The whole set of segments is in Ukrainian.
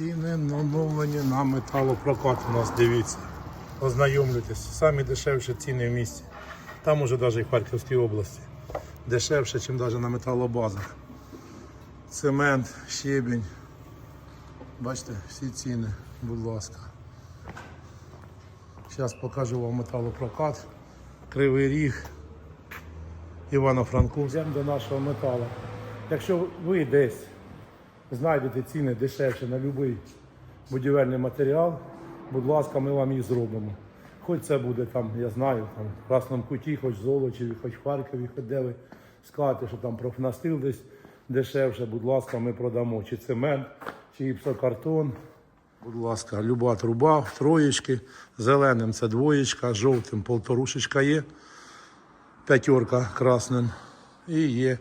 Ціни оновлені на металопрокат у нас, дивіться. Ознайомлюйтесь. Самі дешевші ціни в місті. Там уже навіть і в Харківській області. Дешевше, ніж навіть на металобазах. Цемент, щебінь. Бачите, всі ціни, будь ласка. Зараз покажу вам металопрокат. Кривий ріг. Івано-Франку. Йдемо до нашого металу. Якщо ви десь знайдете ціни дешевше на будь-який будівельний матеріал, будь ласка, ми вам їх зробимо. Хоч це буде там, я знаю, там в Красному Куті, хоч в Золочеві, хоч в Харкові, хоч де ви скажете, що там профнастил десь дешевше, будь ласка, ми продамо. Чи цемент, чи гіпсокартон. Будь ласка, люба труба, троєчки, зеленим це двоєчка, жовтим полторушечка є п'ятерка красним. І є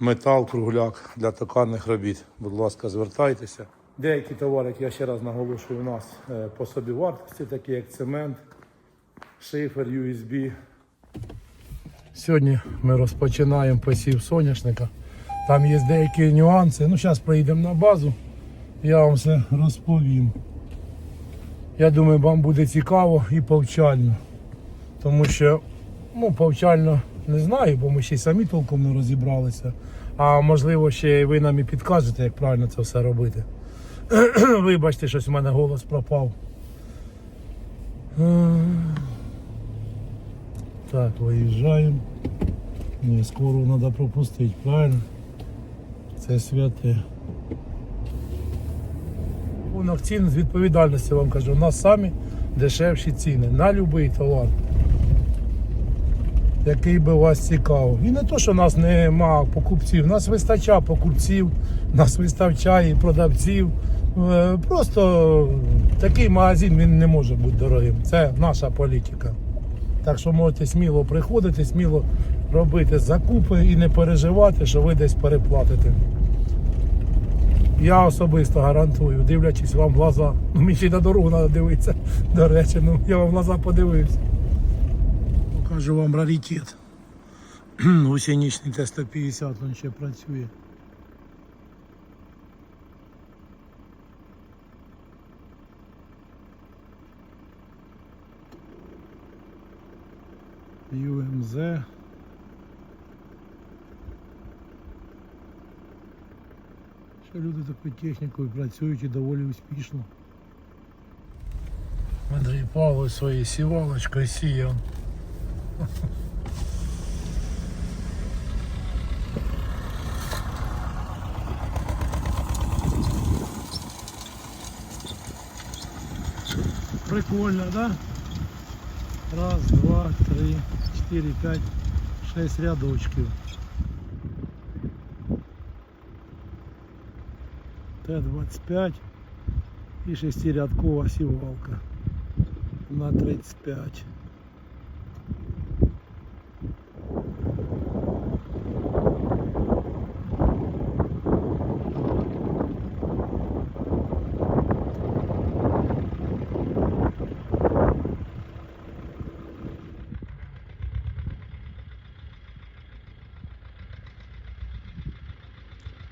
метал, кругляк для токарних робіт. Будь ласка, звертайтеся. Деякі товари, які я ще раз наголошую, у нас е, по собі вартості, такі як цемент, шифер, USB. Сьогодні ми розпочинаємо посів соняшника. Там є деякі нюанси. Ну, зараз приїдемо на базу, я вам все розповім. Я думаю, вам буде цікаво і повчально. Тому що ну, повчально не знаю, бо ми ще й самі толком не розібралися. А можливо, ще ви нам і підкажете, як правильно це все робити. Вибачте, щось у мене голос пропав. Е, Так, виїжджаємо. Ні, скоро треба пропустити, правильно? Це святе. Рахунок цін з відповідальності вам кажу. У нас самі дешевші ціни на будь-який товар який би вас цікавив. І не то, що нас нема покупців, нас вистачає покупців, нас вистачає продавців. Е, Просто такий магазин він не може бути дорогим. Це наша політика. Так що можете сміло приходити, сміло робити закупи і не переживати, що ви десь переплатите. Я особисто гарантую, дивлячись вам в глаза. Ну, мені ще й на дорогу треба дивитися. До речі, ну я вам в глаза подивився. Покажу вам раритет. Гусеничний Т-150, він ще працює. ЮМЗ. Що люди такою технікою працюють і доволі успішно. Андрій Павлович своєю сівалочкою сіяв. Прикольно, да? Раз, два, три, четыре, пять, шесть рядочків. Т-25 і шестирядкова сівалка на 35.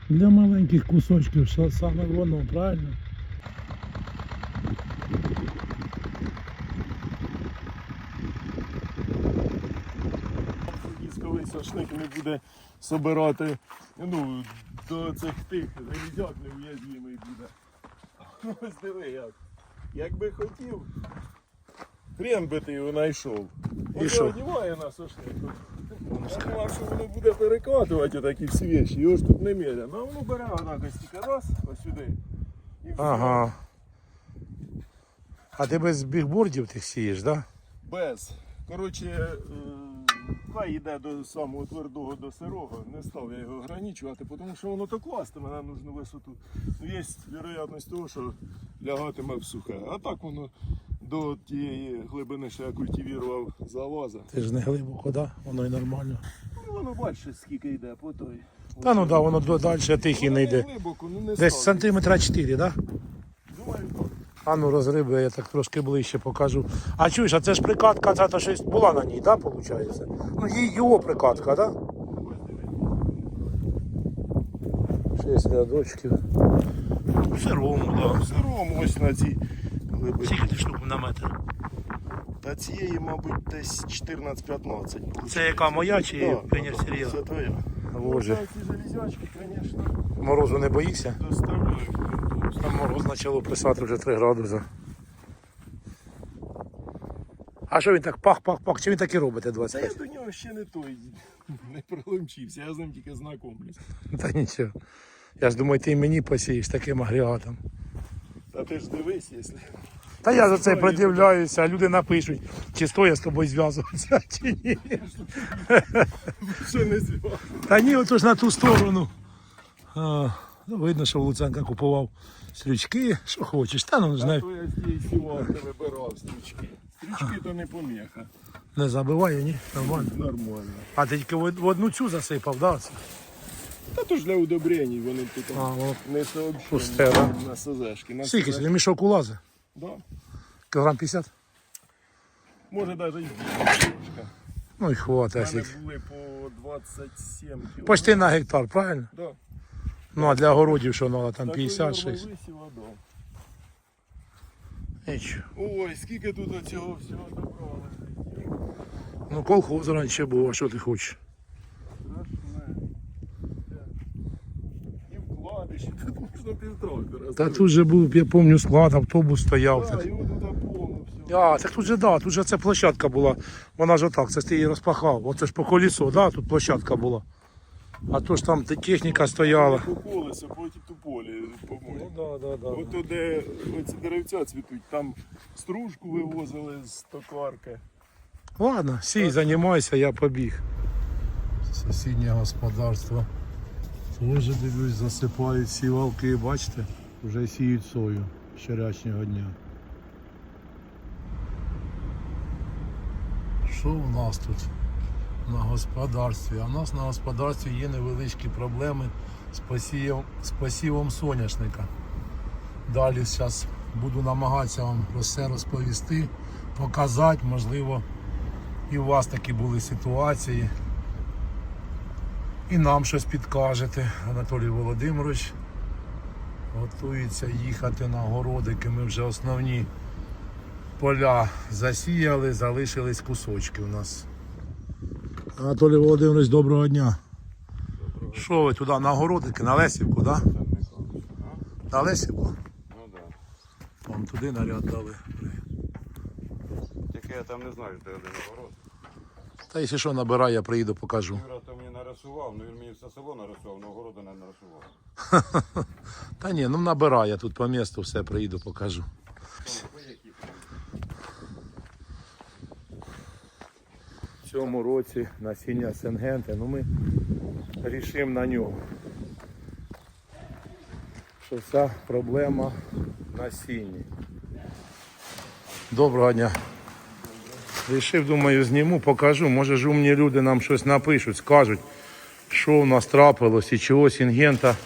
Для маленьких кусочків саме воно, правильно? Військовий сошник не буде собирати ну, до цих тих железяк нев'язимий буде. Ось диви як. Якби хотів, хрен би ти його знайшов. Ось одіває на сошник. Думав, що воно буде перекатувати такі всі вещі, його ж тут не міряно. А воно бере однако стільки раз, ось сюди. І все. Ага. А ти без бігбордів тих сієш, так? Да? Без. Коротше, е, хай йде до самого твердого до сирого. Не став я його ограничувати, тому що воно то кластиме на нужну висоту. Ну, є вероятність того, що лягатиме в сухе. А так воно до тієї глибини, що я культивував залаза. Ти ж не глибоко, да? Воно і нормально. Ну, воно бачиш, скільки йде по той. Та ну да, воно далі тихий не йде. Глибоко, ну не Десь сантиметра 4, так? Да? Думаю, так. А ну розриби, я так трошки ближче покажу. А чуєш, а це ж прикатка, це то щось була на ній, так, да, виходить? Ну, її- його прикатка, так? Да? Шість рядочків. В сирому, В сирому ось на цій глибині. Скільки ти штук на метр? Та цієї, мабуть, десь 14-15. Це яка моя чи Да, пенір да, Сергія? Це твоя. Боже. Ці железячки, звісно, Морозу не боїшся? доставляють. Там мороз почало писати вже 3 градуси. А що він так пах-пах-пах? Чи він так і робить Та я до нього ще не той не прилучився, я з ним тільки знайомлюсь. Та нічого. Я ж думаю, ти і мені посієш таким агрегатом. Та ти ж дивись, якщо Та я за це придивляюся, а люди напишуть, чи стоя з тобою зв'язуватися, чи ні. ще не зв'язано. Та ні, ото ж на ту сторону. А, ну, видно, що Луценка купував стрічки, що хочеш. Та ну А знає, то я з тієї сівалки вибирав стрічки. Стрічки то не поміха. не забиває, ні? Нормально. Нормально. А ти тільки в в одну цю засипав, да? Та то ж для удобрень, вони тут А, не Пусте, да? на СЗшки. На Скільки СЗшки. сьогодні мішок улазить? Да. Кілограм 50? Може навіть і більше трошки. Ну і У хватить. мене скільки. були по 27 кілограм. Почти на гектар, правильно? Да. Ну а для огородів що треба, там Такої 56. норми висіла, да. Нічого. Ой, скільки тут цього всього доброго. Ну колхоз раніше був, а що ти хочеш? Страшне. І вкладиші, тут можна півтрактора. Та тут же був, я пам'ятаю, склад, автобус стояв. Так, повно все. А, так тут же да, тут же це площадка була. Вона ж отак, це ж ти її розпахав. Оце ж по колесо, да, тут площадка була. А то ж там техніка стояла. По колесу, потім ту полі, по-моєму. да, да, да. Ото де оці деревця цвітуть, там стружку вивозили з токарки. Ладно, сій, займайся, я побіг. Сусіднє господарство. Теж дивлюсь, засипають сівалки, бачите, вже сіють сою з вчорашнього дня. Що у нас тут на господарстві? А в нас на господарстві є невеличкі проблеми з посівом, з посівом соняшника. Далі зараз буду намагатися вам про все розповісти, показати, можливо, і у вас такі були ситуації. І нам щось підкажете. Анатолій Володимирович готується їхати на городики. Ми вже основні поля засіяли, залишились кусочки у нас. Анатолій Володимирович, доброго дня. Що ви туди на городики, на Лесівку, так? Да? На Лесівку? Ну да. Вам туди наряд дали. Тільки я там не знаю, де один огород. Та якщо що набирай, я приїду, покажу. Нарисував, ну він мені все село нарисував, але огороду не нарисував. Та ні, ну набирай, я тут по місту все приїду, покажу. В цьому році насіння Сенгенти, ну ми рішимо на ньому. Що вся проблема в насінні. Доброго дня. Рішив, думаю, зніму, покажу. Може ж умні люди нам щось напишуть, скажуть, що у нас трапилось і чого Сінгента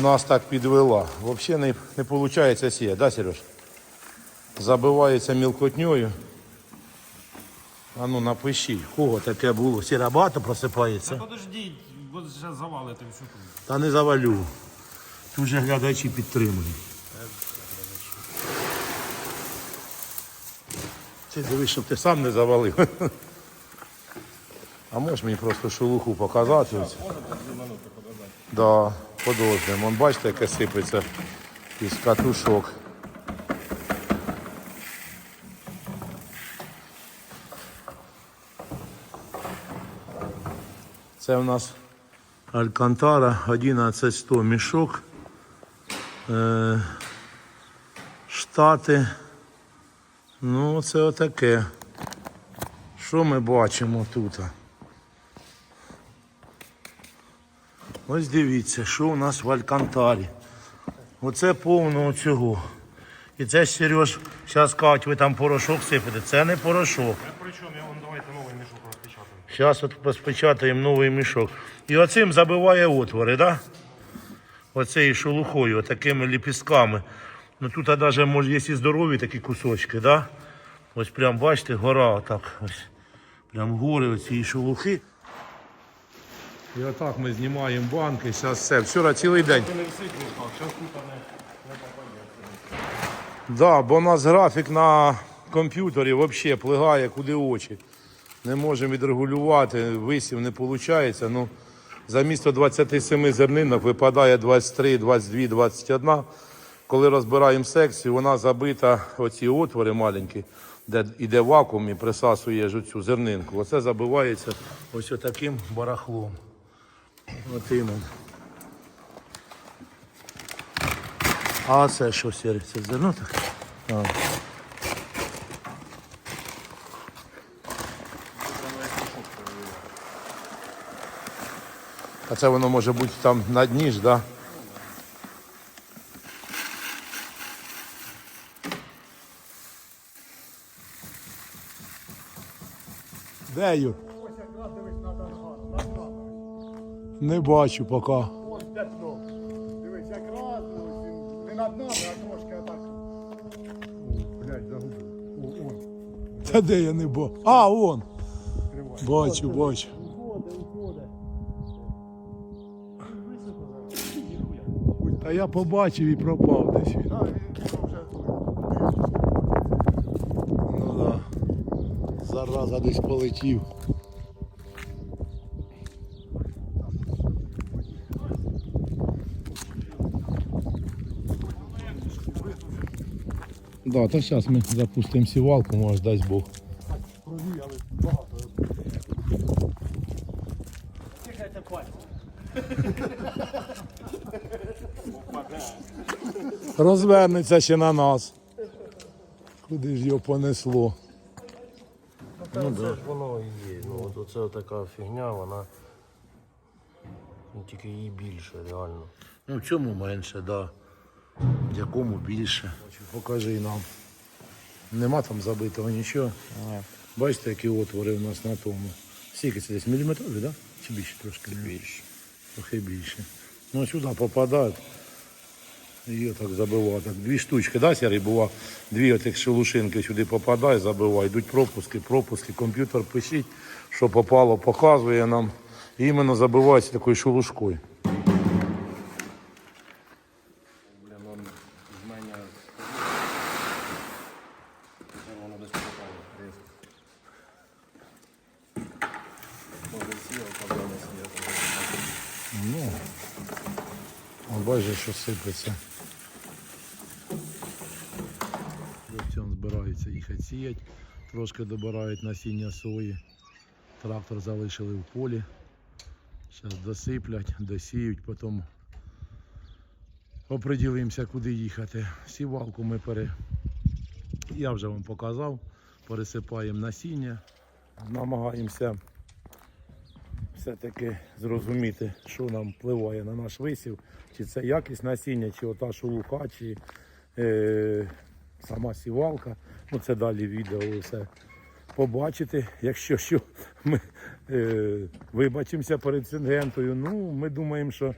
нас так підвела. Взагалі не, не виходить сіяти, да, Сереж? Забивається мілкотньою. А ну напишіть, кого таке було? Сіра багато просипається? Подождіть, бо зараз завалите всю тут. Та не завалю. Тут же глядачі підтримують. Ти дивись, щоб ти сам не завалив. А можеш мені просто шелуху показати? Ось? Да, подождемо. Вон бачите, яке сипеться із катушок. Це в нас Алькантара 11100 мішок. Е, Штати. Ну, це отаке. Що ми бачимо тут? Ось дивіться, що у нас в Алькантарі. Оце повно цього. І це Сереж, зараз кажуть, ви там порошок сипете. Це не порошок. Причому я вам давайте новий мішок розпечатаю. Зараз от розпечатаємо новий мішок. І оцим забиває отвори, так? Да? Оцею шелухою, такими ліпістками. Ну тут навіть може є і здорові такі кусочки, да? Ось прям бачите, гора отак. Ось. Прям гори оцієї шелухи. І отак ми знімаємо банки. Зараз все. Вчора цілий день. Да, бо у нас графік на комп'ютері взагалі плигає куди очі. Не можемо відрегулювати, висів не виходить. Ну, замісто 27 зернинок випадає 23, 22, 21. Коли розбираємо секцію, вона забита, оці отвори маленькі, де йде вакуум і присасує цю зернинку. Оце забивається ось таким барахлом. От іменно. А це що сірий? Це зерно таке? А. А це воно може бути там на дні ж, да? Де Не бачу поки. Ось п'ятно. Дивись, якраз ось не над нами, а трошки отак. Блять, загубив. О, он. Та де я не бачу? А, он. Бачу, бачу. Уходи, уходи. Та я побачив і пропав десь він. Так, він вже. Ну да. Зараза десь полетів. Да, та зараз ми запустимо сівалку, може дасть Бог. Розвернеться ще на нас. Куди ж його понесло? Ну, це ж воно і є. Ну, от оце така фігня, вона ну, тільки її більше, реально. Ну в чому менше, да. В якому більше. Покажи нам. Нема там забитого нічого. Бачите, які отвори у нас на тому. Скільки це десь міліметрові, да? Чи більше трошки? Більше. Трохи більше. Ну сюди попадають. І так забивають. Дві штучки, да, сірий бува? Дві отих шелушинки сюди попадає, забиває. Йдуть пропуски, пропуски, комп'ютер пишіть, що попало, показує нам. І іменно забивається такою шелушкою. Блін, он з мене Тепер воно десь попало. Різко. Може сіяв, казав, не сіяв. Ну, от що сипеться. Хлопці збираються їхати сіяти, трошки добирають насіння сої. Трактор залишили в полі. Зараз досиплять, досіють, потім оприділимося, куди їхати. Сівалку ми пере... Я вже вам показав. Пересипаємо насіння. Намагаємося все-таки зрозуміти, що нам впливає на наш висів, чи це якість насіння, чи ота шелуха, чи е, сама сівалка. Ну це далі відео все побачите. Якщо що, ми е, вибачимося перед Сингентою. Ну, ми думаємо, що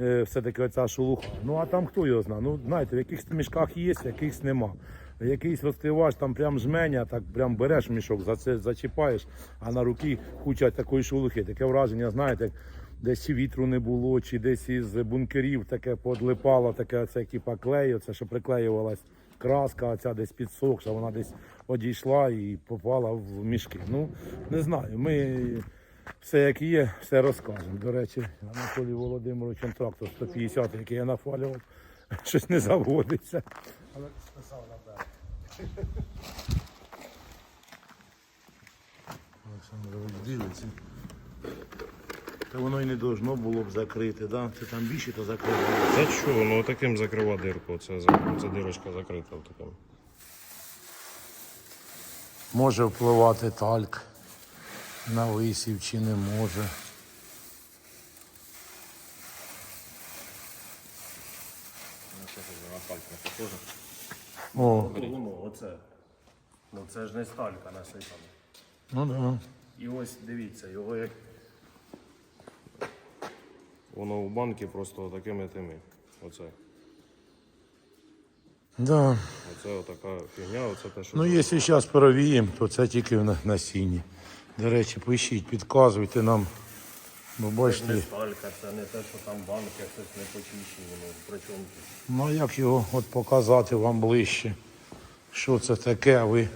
е, все-таки оця шелуха. Ну а там хто його знає? Ну, знаєте, в якихось мішках є, в якихось нема. Якийсь розкривач, там прям жменя, так прям береш мішок, за це зачіпаєш, а на руки куча такої шелухи. Таке враження, знаєте, як десь чи вітру не було, чи десь із бункерів таке подлипало, таке це типа клею, це що приклеювалась краска, оця десь підсохша, вона десь одійшла і попала в мішки. Ну, не знаю. Ми все як є, все розкажемо. До речі, Анатолій Володимирович трактор 150, який я нафалював, щось не заводиться. Олександрович дивиться. Та воно і не должно було б закрити, да? Це там більше то закрили. Та що, ну таким закрива дирку, це, це дирочка закрита таким. Може впливати тальк на висів чи не може. О, Ну, оце. Ну це ж не сталька насипана. ну да. І ось дивіться, його як. Воно у банки просто такими тими. Оце. Да. Оце отака фігня, оце те, що. Ну, якщо зараз перевіємо, то це тільки в на- насінні. До речі, пишіть, підказуйте нам, Бо Не бачите, сталька, це не те, що там банки, щось не почищені. Ну, при чому тут? ну як його от показати вам ближче? Що це таке, а ви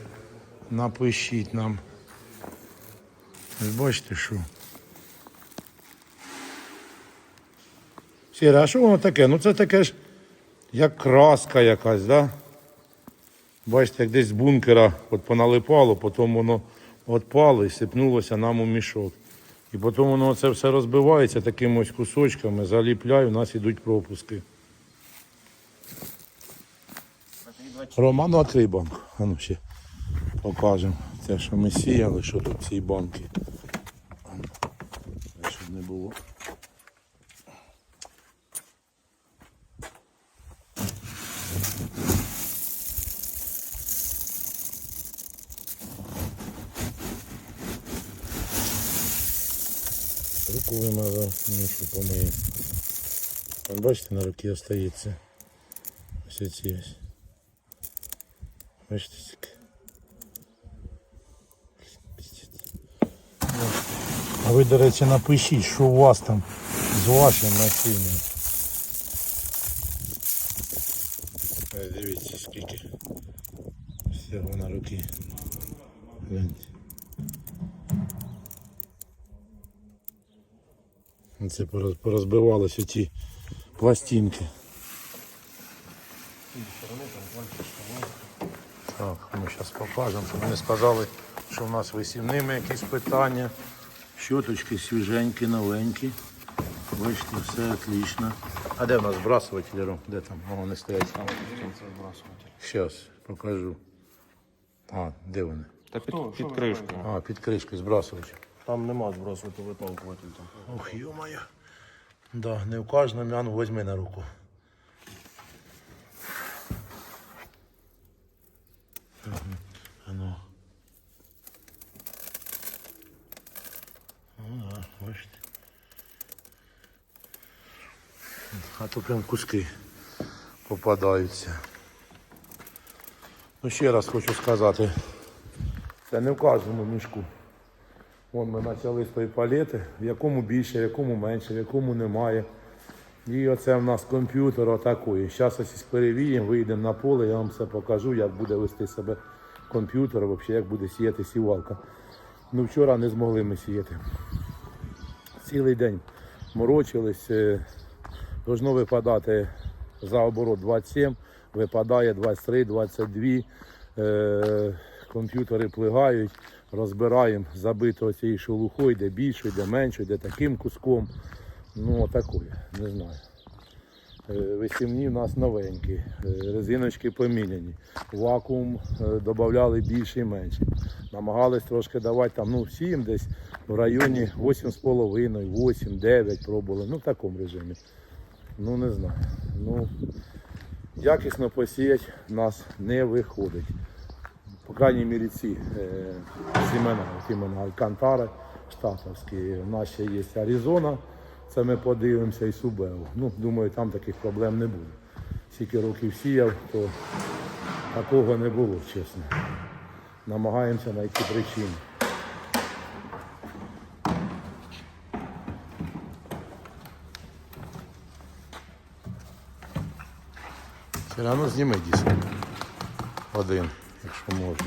напишіть нам. Ви бачите, що? Сіре, а що воно таке? Ну це таке ж як краска якась, да? Бачите, як десь з бункера от поналипало, потім воно отпало і сипнулося нам у мішок. І потім воно це все розбивається такими ось кусочками, заліпляю, у нас йдуть пропуски. Роман, ну відкрий банку. А ну ще покажемо. Те, що ми сіяли, що тут в цій банки. Щоб не було. вимазав, ну що помию. Вон, Бачите, на руці остається. Ось ці ось. Бачите, скільки. Пиздець. А ви, до речі, напишіть, що у вас там з вашим насінням. Ой, Дивіться, скільки всього на руки. Гляньте. Це пороз- порозбивалися ті пластинки. Так, ми зараз покажемо, щоб вони сказали, що в нас висівними якісь питання. Щоточки свіженькі, новенькі. Бачите, все отлично. А де в нас збрасуватель, Ром? Де там? О, вони стоять. Зараз покажу. А, де вони? Та під, під кришкою. А, під кришкою збрасуватель. Там нема збросувати виталкувати там. Ох, ё-моё. Да, не у кожному, а ну возьми на руку. Ну. Ну да, бачите. А то прям куски попадаються. Ну ще раз хочу сказати, це не в кожному мішку. Вон ми почали з тої палети, в якому більше, в якому менше, в якому немає. І оце в нас комп'ютер отакої. Зараз ось перевіємо, вийдемо на поле, я вам все покажу, як буде вести себе комп'ютер, взагалі, як буде сіяти сівалка. Ну вчора не змогли ми сіяти. Цілий день морочились. е, Должно випадати за оборот 27, випадає 23, 22. Е, комп'ютери плигають, розбираємо, забито цією шелухою, де більше, де менше, де таким куском. Ну, отакої, не знаю. Е, Висівні в нас новенькі, е, резиночки поміняні. Вакуум е, додавали більше і менше. Намагались трошки давати там, ну, всім десь в районі 8,5, 8, 9 пробували. Ну, в такому режимі. Ну, не знаю. Ну, якісно посіяти нас не виходить. По крайній мірі ці сімена, іменно Алькантари штатовські. У нас ще є Аризона, це ми подивимося, і Субео. Ну, думаю, там таких проблем не буде. Скільки років сіяв, то такого не було, чесно. Намагаємося знайти причини. Все одно зніми диск. Один, якщо можна.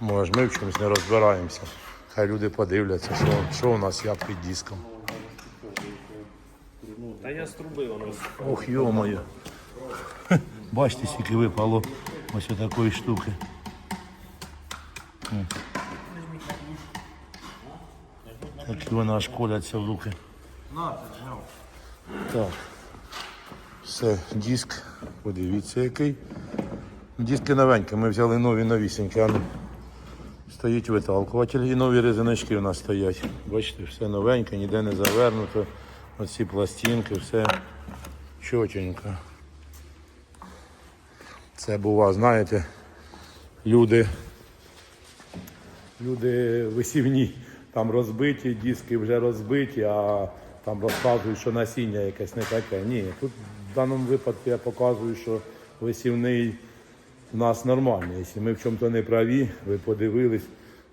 Може, ми в чомусь не розбираємося. Хай люди подивляться, що, що у нас як під диском. Та я з труби воно. Ох, йо-моє. Бачите, скільки випало ось такої штуки. М. Такі вони аж коляться в руки. Так. Все, диск. Подивіться який. Диски новенькі, ми взяли нові новісінькі. А ну. Стоїть виталкуватель і нові резиночки у нас стоять. Бачите, все новеньке, ніде не завернуто. Оці пластинки, все чотенько. Це бува, знаєте, люди, люди висівні, там розбиті, диски вже розбиті, а там розказують, що насіння якесь не таке. Ні, тут в даному випадку я показую, що висівний нас нормальний. Якщо ми в чому-то не праві, ви подивились,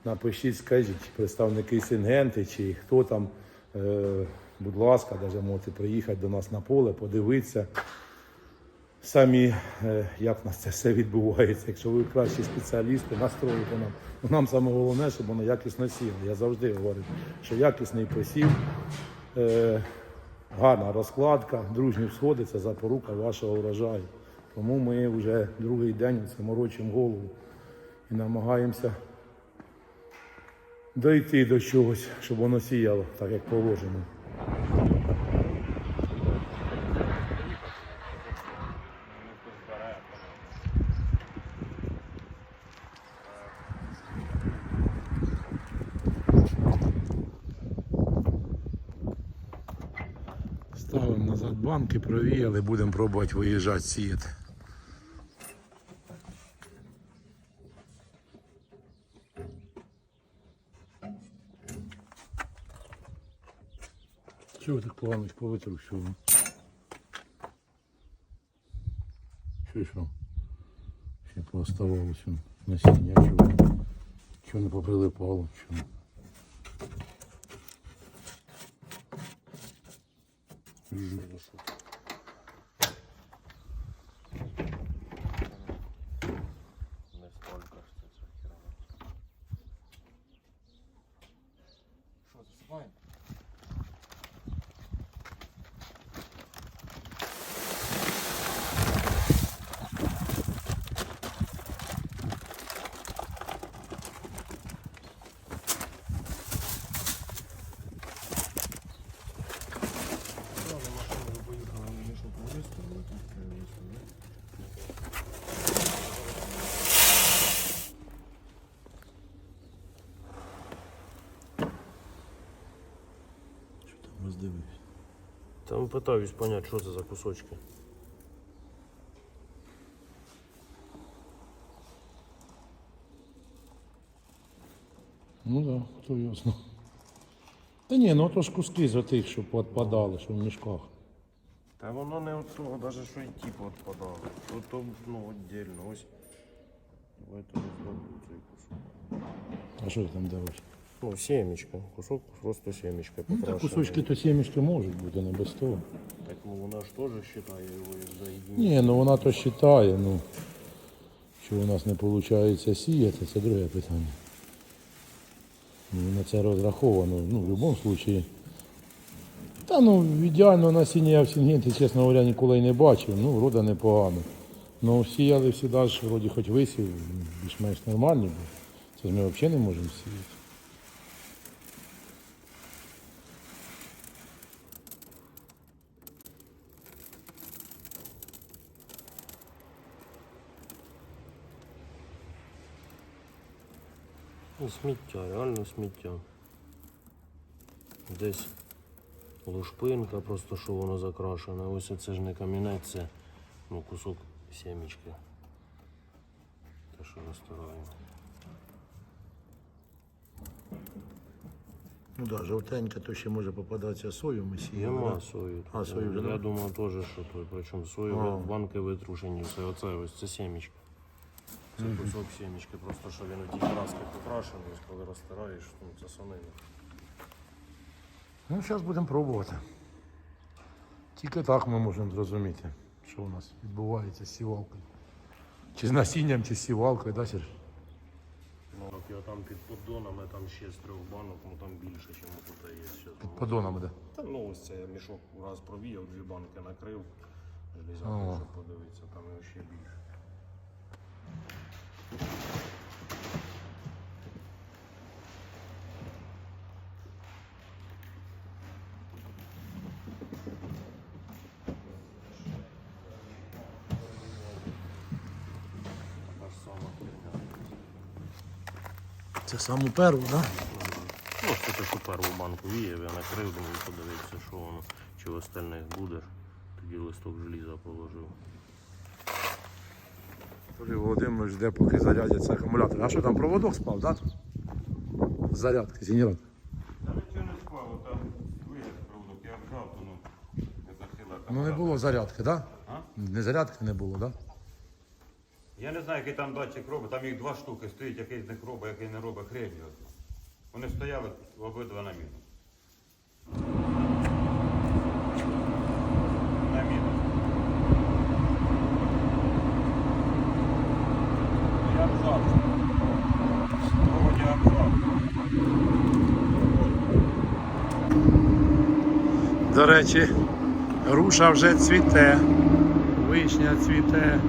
напишіть, скажіть, представники Сингенти, чи хто там, е, будь ласка, навіть можете приїхати до нас на поле, подивитися самі, е, як у нас це все відбувається. Якщо ви кращі спеціалісти, настроїте нам. Ну, Нам саме головне, щоб воно якісно сіло. Я завжди говорю, що якісний посів, е, гарна розкладка, дружні всходи це запорука вашого врожаю. Тому ми вже другий день це морочимо голову і намагаємося дойти до чогось, щоб воно сіяло так, як положено. Ставимо назад банки, провіяли, будемо пробувати виїжджати, сіяти. Чого так погано повитрушував? Що що? Ще пооставалося насіння, чого? Чого не поприлипало, чого? Не столько ж це ця херня. Що, засипаємо? Що там роздивився? Там питаюсь понять, що це за кусочки. Ну да, то ясно. Та ні, ну то ж куски з отих, що підпадали, що в мішках. Та воно не от того, навіть що і ті відпадали. Тут то, ну, віддільно, ось. Давайте розробимо цей кусок. А що там дивиш? Ну, семечка. Кусок просто семечка Ну, так кусочки то сімечки можуть бути, не без того. Так ну вона ж теж вважає його як за единицю. Ні, ну вона то вважає, ну. Що у нас не виходить сіяти, це друге питання. Ну, На це розраховано, ну, в будь-якому випадку. Та ну, ідеального насіння я в Сінгенті, чесно говоря, ніколи й не бачив. Ну, врода непогано. Ну, сіяли всі ж, вроді хоч висів, більш-менш нормальні, бо це ж ми взагалі не можемо сіяти. Сміття, реально сміття. Десь лушпинка, просто що воно закрашене. Ось це ж не камінець, це ну, кусок сімечки. Те, що розтираємо. Ну так, да, жовтенька, то ще може попадатися сою, ми сіємо. Нема сою. А, сою вже Я думаю теж, що той. Причому сою А. банки витрушені. Це оце ось це сімечка. Це кусок сімечки, просто що він у тій краски покрашений, коли розтираєш, ну це сонина. Ну, зараз будемо пробувати. Тільки так ми можемо зрозуміти, що у нас відбувається з сівалкою. Чи з насінням, чи з сівалкою, да, Серж? Ну, от я там під поддонами, там ще з трьох банок, ну там більше, ніж тут є. Щас, ну, Подонами, да. Та ну ось це я мішок раз провіяв, дві банки накрив, железяку, Ага. щоб подивитися, там його ще більше. Це саму перву, так? Да? Ну, ти що перву банку віяв, я накрив, думаю, подивитися, що воно, чи в остальних буде. Тоді листок желіза положив. Юрій Володимирович жде, поки зарядяться акумулятори. А що там проводок спав, так? Да? Зарядки, генератор. Та нічого не склало, там виліз проводок, я вжав, то ну, не захила. Ну не було зарядки, так? А? Да? Не зарядки не було, так? Да? Я не знаю, який там датчик робить, там їх два штуки стоїть, який з них робить, який не робить, хрень його. Вони стояли обидва на мінус. На мінус. Я абзац. Вроді абзац. До речі, груша вже цвіте, вишня цвіте,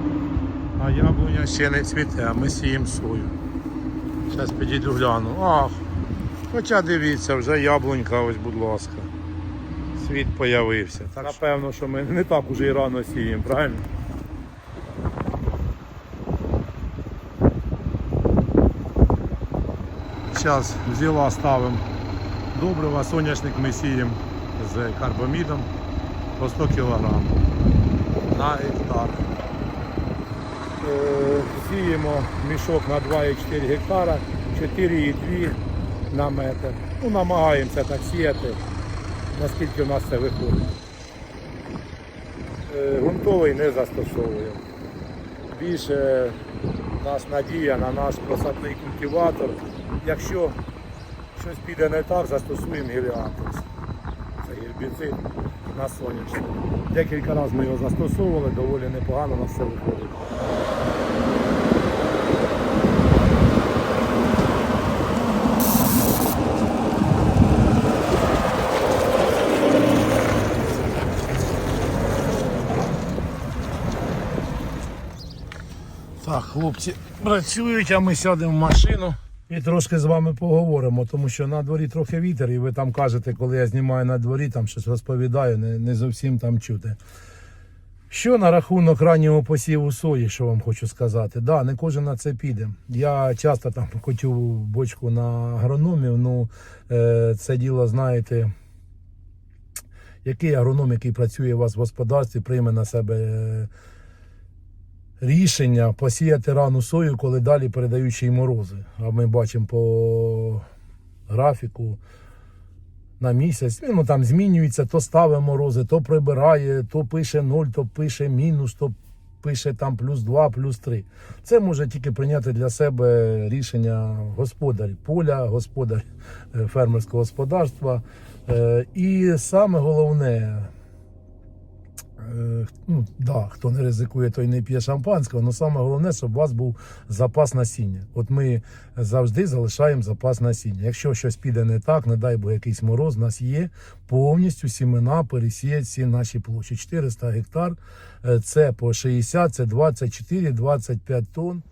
а яблуня ще не цвіте, а ми сіємо сою. Зараз підійду гляну. Ах, хоча дивіться, вже яблунька, ось, будь ласка. Світ появився. Так, напевно, що ми не так уже і рано сіємо, правильно? Зараз взяла ставимо добрива, соняшник ми сіємо з карбамідом по 100 кг на гектар. Е, Сіємо мішок на 2,4 гектара, 4,2 на метр. Ну, намагаємося так сіяти, наскільки в нас це виходить. Е, Грунтовий не застосовуємо. Більше в нас надія на наш просадний культиватор. Якщо щось піде не так, застосуємо геліаторс. Це гербіцид на сонячний. Декілька разів ми його застосовували, доволі непогано на все виходить. Так, хлопці працюють, а ми сядемо в машину і трошки з вами поговоримо, тому що на дворі трохи вітер, і ви там кажете, коли я знімаю на дворі, там щось розповідаю, не, не зовсім там чути. Що на рахунок раннього посіву сої, що вам хочу сказати? Да, не кожен на це піде. Я часто там хотів бочку на агрономів, ну е, це діло, знаєте, який агроном, який працює у вас в господарстві, прийме на себе. е, рішення посіяти рану сою, коли далі передають ще й морози. А ми бачимо по графіку на місяць. Ну там змінюється, то ставить морози, то прибирає, то пише 0, то пише мінус, то пише там плюс 2, плюс 3. Це може тільки прийняти для себе рішення господар поля, господар е, фермерського господарства. Е, І саме головне, ну, да, хто не ризикує, той не п'є шампанського, але саме головне, щоб у вас був запас насіння. От ми завжди залишаємо запас насіння. Якщо щось піде не так, не дай Бог якийсь мороз, у нас є повністю сімена пересіять всі наші площі. 400 гектар, е, це по 60, це 24-25 тонн.